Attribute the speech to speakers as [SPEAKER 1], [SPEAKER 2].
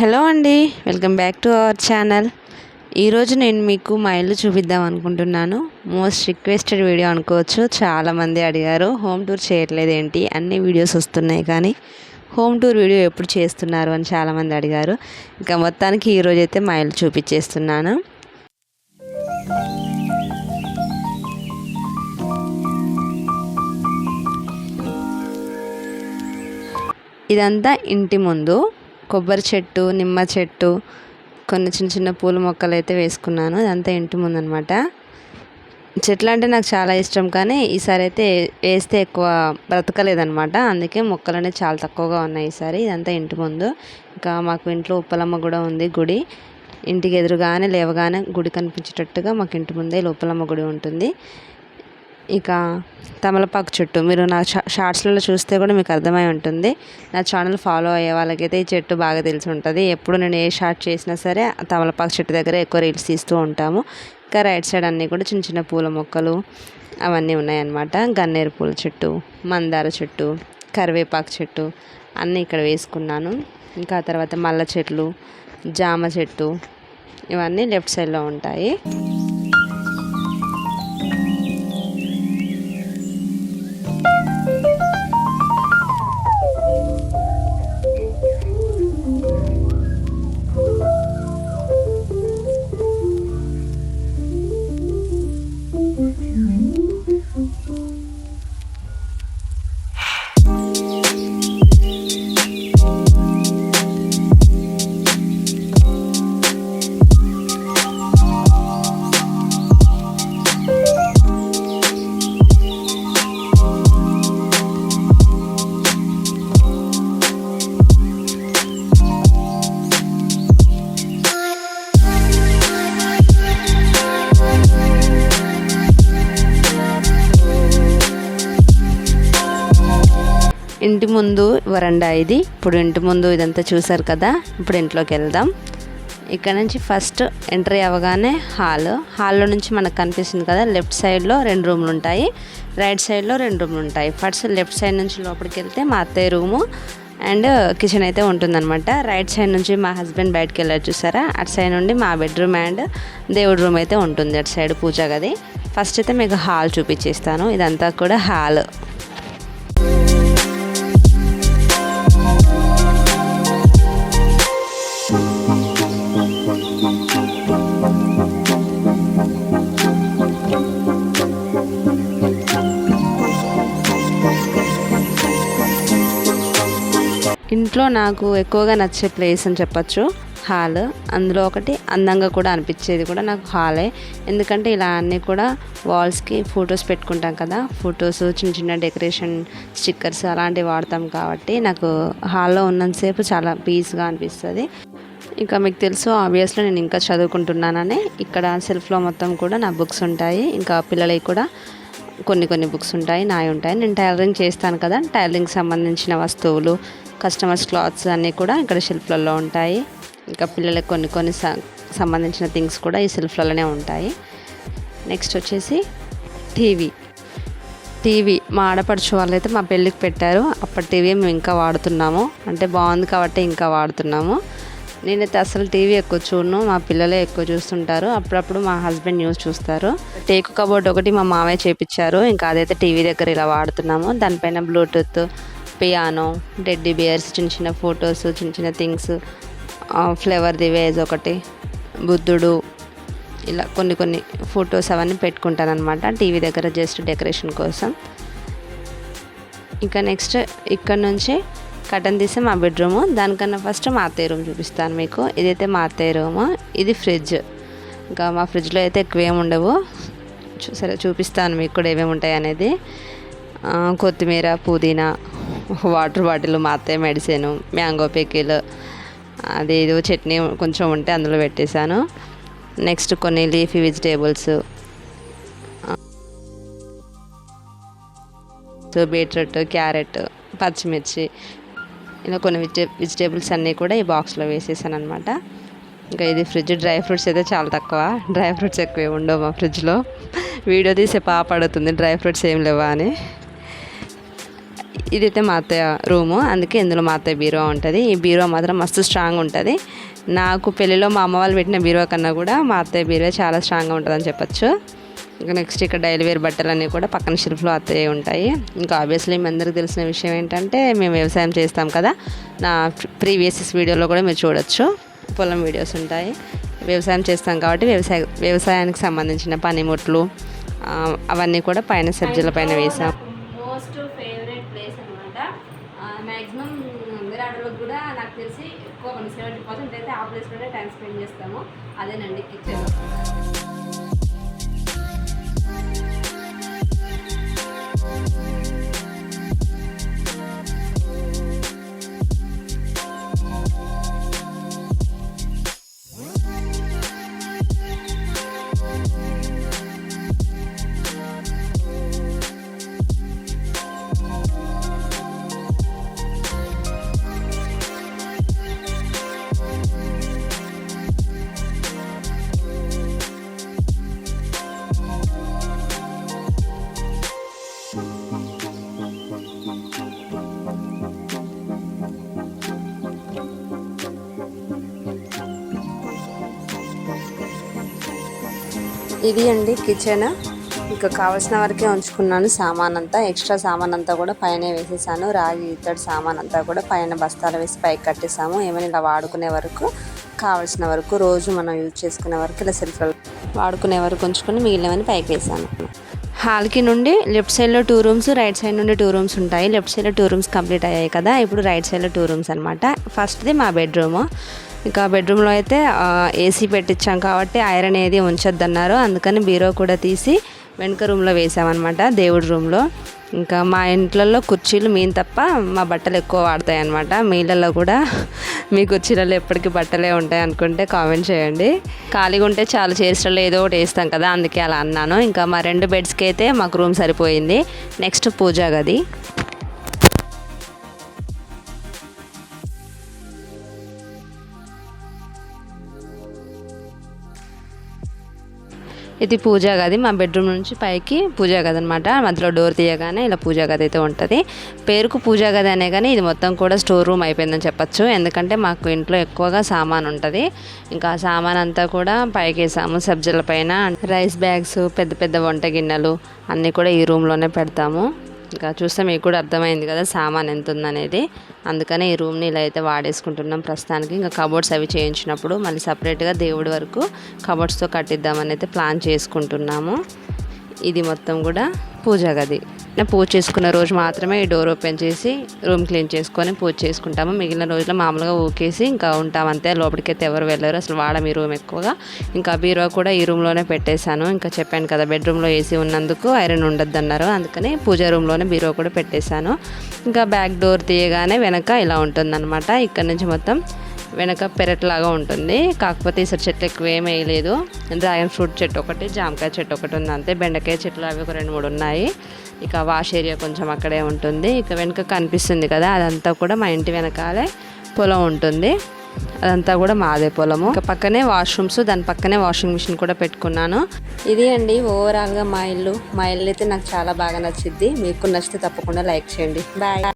[SPEAKER 1] Hello అండి welcome back to our channel. ఈరోజు నేను మీకు మా ఇల్లు చూపిద్దాం అనుకుంటున్నాను. మోస్ట్ రిక్వెస్టెడ్ వీడియో అనుకోవచ్చు. చాలామంది అడిగారు హోమ్ టూర్ చేయట్లేదు ఏంటి? అన్ని వీడియోస్ వస్తున్నాయి కానీ హోమ్ టూర్ వీడియో ఎప్పుడు చేస్తున్నారు? అని చాలామంది అడిగారు. ఇంకా మొత్తానికి ఈరోజు అయితే మా ఇల్లు చూపించేస్తున్నాను. ఇదంతా ఇంటి ముందు. కొబ్బరి చెట్టు నిమ్మ చెట్టు కొన్ని చిన్న చిన్న పూల మొక్కలు అయితే వేసుకున్నాను. ఇదంతా ఇంటి ముందు అనమాట చెట్లు అంటే నాకు చాలా ఇష్టం కానీ ఈసారి అయితే వేస్తే ఎక్కువ బ్రతకలేదనమాట. అందుకే మొక్కలు అనేవి చాలా తక్కువగా ఉన్నాయి ఈసారి. ఇదంతా ఇంటి ముందు. ఇంకా మాకు ఇంట్లో ఉప్పలమ్మ కూడా ఉంది గుడి. ఇంటికి ఎదురుగానే లేవగానే గుడి కనిపించేటట్టుగా మాకు ఇంటి ముందే లోపలమ్మ గుడి ఉంటుంది. ఇక తమలపాకు చెట్టు. మీరు నా షార్ట్స్లలో చూస్తే కూడా మీకు అర్థమై ఉంటుంది. నా ఛానల్ ఫాలో అయ్యే వాళ్ళకైతే ఈ చెట్టు బాగా తెలిసి ఉంటుంది. ఎప్పుడు నేను ఏ షార్ట్ చేసినా సరే ఆ తమలపాకు చెట్టు దగ్గర ఎక్కువ రీల్స్ తీస్తూ ఉంటాము. ఇంకా రైట్ సైడ్ అన్నీ కూడా చిన్న చిన్న పూల మొక్కలు అవన్నీ ఉన్నాయన్నమాట. గన్నేరు పూల చెట్టు మందార చెట్టు కరివేపాకు చెట్టు అన్నీ ఇక్కడ వేసుకున్నాను. ఇంకా తర్వాత మల్ల చెట్లు జామ చెట్టు ఇవన్నీ లెఫ్ట్ సైడ్లో ఉంటాయి. ఇంటి ముందు వరండా ఇది. ఇప్పుడు ఇంటి ముందు ఇదంతా చూసారు కదా. ఇప్పుడు ఇంట్లోకి వెళ్దాం. ఇక్కడ నుంచి ఫస్ట్ ఎంట్రీ అవ్వగానే హాల్ హాల్లో నుంచి మనకు కనిపిస్తుంది కదా లెఫ్ట్ సైడ్లో రెండు రూమ్లు ఉంటాయి. రైట్ సైడ్లో రెండు రూమ్లు ఉంటాయి. ఫస్ట్ లెఫ్ట్ సైడ్ నుంచి లోపలికి వెళ్తే మా అత్తయ్య రూము అండ్ కిచెన్ అయితే ఉంటుందన్నమాట. రైట్ సైడ్ నుంచి మా హస్బెండ్ బయటకు వెళ్ళారు చూసారా? అటు సైడ్ నుండి మా బెడ్రూమ్ అండ్ దేవుడి రూమ్ అయితే ఉంటుంది. అటు సైడ్ పూజ గది. ఫస్ట్ అయితే మీకు హాల్ చూపించేస్తాను. ఇదంతా కూడా హాల్ ఇంట్లో నాకు ఎక్కువగా నచ్చే ప్లేస్ అని చెప్పచ్చు. హాల్. అందులో ఒకటి అందంగా కూడా అనిపించేది కూడా నాకు హాలే. ఎందుకంటే ఇలా అన్నీ కూడా వాల్స్కి ఫొటోస్ పెట్టుకుంటాం కదా. ఫొటోస్ చిన్న చిన్న డెకరేషన్ స్టిక్కర్స్ అలాంటివి వాడతాం కాబట్టి నాకు హాల్లో ఉన్నంతసేపు చాలా పీస్గా అనిపిస్తుంది. ఇంకా మీకు తెలుసు ఆబ్వియస్లీ నేను ఇంకా చదువుకుంటున్నానని. ఇక్కడ సెల్ఫ్లో మొత్తం కూడా నా బుక్స్ ఉంటాయి. ఇంకా పిల్లలకి కూడా కొన్ని కొన్ని బుక్స్ ఉంటాయి నాయి ఉంటాయి. నేను టైలరింగ్ చేస్తాను కదా. టైలరింగ్ సంబంధించిన వస్తువులు కస్టమర్స్ క్లాత్స్ అన్నీ కూడా ఇక్కడ షెల్ఫ్లలో ఉంటాయి. ఇంకా పిల్లలకు కొన్ని కొన్ని సంబంధించిన థింగ్స్ కూడా ఈ సెల్ఫ్లలోనే ఉంటాయి. నెక్స్ట్ వచ్చేసి టీవీ. టీవీ మా ఆడపడుచు వాళ్ళైతే మా పెళ్ళికి పెట్టారు. అప్పటి టీవీ మేము ఇంకా వాడుతున్నాము. అంటే బాగుంది కాబట్టి ఇంకా వాడుతున్నాము. నేనైతే అసలు టీవీ ఎక్కువ చూడను. మా పిల్లలే ఎక్కువ చూస్తుంటారు. అప్పుడప్పుడు మా హస్బెండ్ న్యూస్ చూస్తారు. టేకు కబోర్డ్ ఒకటి మా మామయ్య చేపించారు ఇంకా అదైతే టీవీ దగ్గర ఇలా వాడుతున్నాము. దానిపైన బ్లూటూత్ పియానో టెడ్డీ బియర్స్ చిన్న చిన్న ఫొటోస్ చిన్న చిన్న థింగ్స్ ఫ్లేవర్ ది వేజ్ ఒకటి బుద్ధుడు ఇలా కొన్ని కొన్ని ఫొటోస్ అవన్నీ పెట్టుకుంటాను అనమాట టీవీ దగ్గర జస్ట్ డెకరేషన్ కోసం. ఇంకా నెక్స్ట్ ఇక్కడ నుంచి కటన్ తీస్తే మా బెడ్రూమ్ దానికన్నా ఫస్ట్ మా అత్తయ్య రూమ్ చూపిస్తాను మీకు. ఇదైతే మా అత్తయ్య రూమ్ ఇది ఫ్రిడ్జ్ ఇంకా మా ఫ్రిడ్జ్లో అయితే ఎక్కువ ఏమి ఉండవు. సరే చూపిస్తాను మీకు కూడా ఏమేమి ఉంటాయి అనేది కొత్తిమీర పుదీనా వాటర్ బాటిల్ మా అత్తయ్య మెడిసిన్ మ్యాంగో పికిల్ అది ఏదో చట్నీ కొంచెం ఉంటే అందులో పెట్టేశాను. నెక్స్ట్ కొన్ని లీఫీ వెజిటేబుల్స్ బీట్రూట్ క్యారెట్ పచ్చిమిర్చి ఇలా కొన్ని వెజిటే వెజిటేబుల్స్ అన్నీ కూడా ఈ బాక్స్లో వేసేసాను అనమాట ఇంకా ఇది ఫ్రిడ్జ్ డ్రై ఫ్రూట్స్ అయితే చాలా తక్కువ. డ్రై ఫ్రూట్స్ ఎక్కువ ఉండవు మా ఫ్రిడ్జ్లో. వీడియో తీసే పాప అడుగుతుంది డ్రై ఫ్రూట్స్ ఏం లేవా అని. ఇదైతే మా అత్తయ్య రూము అందుకే ఇందులో మా అత్తయ్య బీరువా ఉంటుంది. ఈ బీరువా మాత్రం మస్తు స్ట్రాంగ్ ఉంటుంది. నాకు పెళ్ళిలో మా అమ్మ వాళ్ళు పెట్టిన బీరువా కన్నా కూడా మా అత్తయ్య బీరువా చాలా స్ట్రాంగ్గా ఉంటుందని చెప్పొచ్చు. ఇంకా నెక్స్ట్ ఇక్కడ డైలీ వేర్ బట్టలన్నీ కూడా పక్కన షెల్ఫ్లో అత్తయ్య ఉంటాయి. ఇంకా ఆబ్వియస్లీ మీ అందరికీ తెలిసిన విషయం ఏంటంటే మేము వ్యవసాయం చేస్తాం కదా. నా ప్రీవియస్ వీడియోలో కూడా మీరు చూడొచ్చు. పొలం వీడియోస్ ఉంటాయి. వ్యవసాయం చేస్తాం కాబట్టి వ్యవసాయ వ్యవసాయానికి సంబంధించిన పనిముట్లు అవన్నీ కూడా పైన సబ్జీల పైన వేసాం మోస్ట్ ఫేవరెట్ ప్లేస్ అనమాట మ్యాక్సిమం విరాటలో కూడా నాకు తెలిసి ఎక్కువ మనం సెవెంటీ పర్సెంట్ అయితే ఆ ప్లేస్లోనే టైం స్పెండ్ చేస్తాము. అదేనండి కిచెన్ ఇది అండి కిచెన్. ఇంకా కావాల్సిన వరకే ఉంచుకున్నాను సామాన్ అంతా ఎక్స్ట్రా సామాన్ అంతా కూడా పైన వేసేసాను. రాగి ఇత్తడి సామాన్ అంతా కూడా పైన బస్తాలు వేసి పైకి కట్టేసాము. ఏమైనా ఇలా వాడుకునే వరకు కావాల్సిన వరకు రోజు మనం యూజ్ చేసుకునే వరకు ఇలా సెల్ఫ్ వాడుకునే వరకు ఉంచుకొని మిగిలినవన్నీ పైకి వేసాను. హాల్కి నుండి లెఫ్ట్ సైడ్లో టూ రూమ్స్ రైట్ సైడ్ నుండి టూ రూమ్స్ ఉంటాయి. లెఫ్ట్ సైడ్లో టూ రూమ్స్ కంప్లీట్ అయ్యాయి కదా. ఇప్పుడు రైట్ సైడ్లో టూ రూమ్స్ అనమాట ఫస్ట్ది మా బెడ్రూమ్. ఇంకా బెడ్రూమ్లో అయితే ఏసీ పెట్టించాం కాబట్టి ఐరన్ ఏది ఉంచొద్దన్నారు. అందుకని బీరో కూడా తీసి వెనక రూమ్లో వేసామన్నమాట దేవుడి రూమ్లో. ఇంకా మా ఇంట్లలో కుర్చీలు మేము తప్ప మా బట్టలు ఎక్కువ వాడతాయి అనమాట మీళ్ళల్లో కూడా మీ కుర్చీలలో ఎప్పటికీ బట్టలే ఉంటాయి అనుకుంటే కామెంట్ చేయండి. ఖాళీగా ఉంటే చాలా చేష్టలు ఏదో ఒకటి వేస్తాం కదా అందుకే అలా అన్నాను. ఇంకా మా రెండు బెడ్స్కి అయితే మాకు రూమ్ సరిపోయింది. నెక్స్ట్ పూజా గది. ఇది పూజా గది. మా బెడ్రూమ్ నుంచి పైకి పూజా గది అనమాట మధ్యలో డోర్ తీయగానే ఇలా పూజా గది అయితే ఉంటుంది. పేరుకు పూజా గది అనే కానీ ఇది మొత్తం కూడా స్టోర్ రూమ్ అయిపోయిందని చెప్పొచ్చు. ఎందుకంటే మాకు ఇంట్లో ఎక్కువగా సామాన్ ఉంటుంది. ఇంకా సామాన్ అంతా కూడా పైకి వేసాము సబ్జీల పైన. రైస్ బ్యాగ్స్ పెద్ద పెద్ద వంట గిన్నెలు అన్నీ కూడా ఈ రూమ్లోనే పెడతాము. ఇంకా చూస్తే మీకు కూడా అర్థమైంది కదా సామాన్ ఎంత ఉందనేది. అందుకనే ఈ రూమ్ని ఇలా అయితే వాడేసుకుంటున్నాం ప్రస్తుతానికి. ఇంకా కబోర్డ్స్ అవి చేయించినప్పుడు మళ్ళీ సపరేట్గా దేవుడి వరకు కబోర్డ్స్తో కట్టిద్దామని అయితే ప్లాన్ చేసుకుంటున్నాము. ఇది మొత్తం కూడా పూజా గది. పూజ చేసుకున్న రోజు మాత్రమే ఈ డోర్ ఓపెన్ చేసి రూమ్ క్లీన్ చేసుకొని పూజ చేసుకుంటాము. మిగిలిన రోజుల్లో మామూలుగా ఊకేసి ఇంకా ఉంటాం అంతే. లోపలికి ఎవరు వెళ్ళరు. అసలు వాడము ఈ రూమ్ ఎక్కువగా. ఇంకా బీరువా కూడా ఈ రూమ్లోనే పెట్టేశాను. ఇంకా చెప్పాను కదా బెడ్రూమ్లో ఏసీ ఉన్నందుకు ఐరన్ ఉండద్దు అన్నారు అందుకని పూజా రూమ్లోనే బీరువా కూడా పెట్టేశాను. ఇంకా బ్యాక్ డోర్ తీయగానే వెనక ఇలా ఉంటుందన్నమాట. ఇక్కడ నుంచి మొత్తం వెనక పెరట్లాగా ఉంటుంది. కాకపోతే ఈసారి చెట్లు ఎక్కువ ఏం వేయలేదు. డ్రాగన్ ఫ్రూట్ చెట్టు ఒకటి జామకాయ చెట్టు ఒకటి ఉంది అంతే. బెండకాయ చెట్లు అవి ఒక రెండు మూడు ఉన్నాయి. ఇక వాష్ ఏరియా కొంచెం అక్కడే ఉంటుంది. ఇక వెనుక కనిపిస్తుంది కదా అదంతా కూడా మా ఇంటి వెనకాలే పొలం ఉంటుంది. అదంతా కూడా మాదే పొలము. ఇక పక్కనే వాష్రూమ్స్ దాని పక్కనే వాషింగ్ మిషన్ కూడా పెట్టుకున్నాను. ఇది అండి ఓవరాల్గా మా ఇల్లు. మా ఇల్లు అయితే నాకు చాలా బాగా నచ్చింది మీకు నచ్చితే తప్పకుండా లైక్ చేయండి. బాయ్.